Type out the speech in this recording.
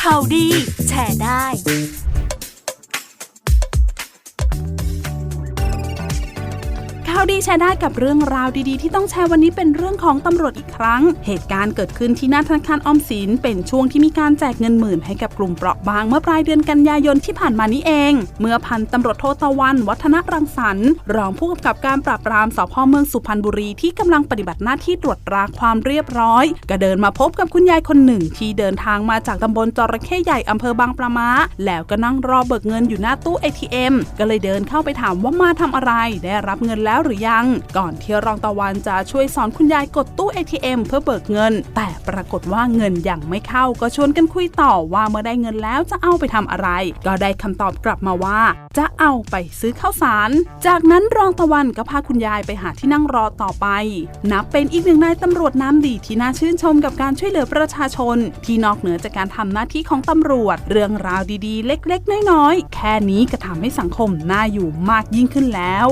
ข่าวดี แชร์ได้ ข่าวดีแชร์ได้กับเรื่องราวดีๆ ที่ต้องแชร์วันนี้เป็นเรื่องของตำรวจอีกครั้ง เหตุการณ์เกิดขึ้นที่หน้าธนาคารออมสิน เป็นช่วงที่มีการแจกเงินหมื่นให้กับกลุ่มเปราะบางเมื่อปลายเดือนกันยายนที่ผ่านมานี้เอง เมื่อพันตำรวจโทตะวัน วัฒนรังสรรค์รองผู้กำกับการปราบปรามสพเมืองสุพรรณบุรีที่กำลังปฏิบัติหน้าที่ตรวจตราความเรียบร้อย ก็เดินมาพบกับคุณยายคนหนึ่ง ที่เดินทางมาจากตำบลจระเข้ใหญ่อำเภอบางปะมาแล้วก็นั่งรอเบิกเงินอยู่หน้าตู้ ATM ก็เลยเดินเข้าไปถามว่ามาทำอะไรได้รับเงินแล้วหรือยัง ก่อนที่รองตะวันจะช่วยสอนคุณยายกดตู้ ATM เพื่อเบิกเงิน แต่ปรากฏว่าเงินยังไม่เข้าก็ชวนกันคุยต่อว่าเมื่อได้เงินแล้วจะเอาไปทำอะไร ก็ได้คำตอบกลับมาว่า จะเอาไปซื้อข้าวสาร จากนั้นรองตะวันก็พาคุณยายไปหาที่นั่งรอต่อไป นับเป็นอีกหนึ่งนายตำรวจน้ำดีที่น่าชื่นชมกับการช่วยเหลือประชาชน ที่นอกเหนือจากการทำหน้าที่ของตำรวจ เรื่องราวดีๆ เล็ก ๆ น้อยๆ แค่นี้ก็ทำให้สังคมน่าอยู่มากยิ่งขึ้นแล้ว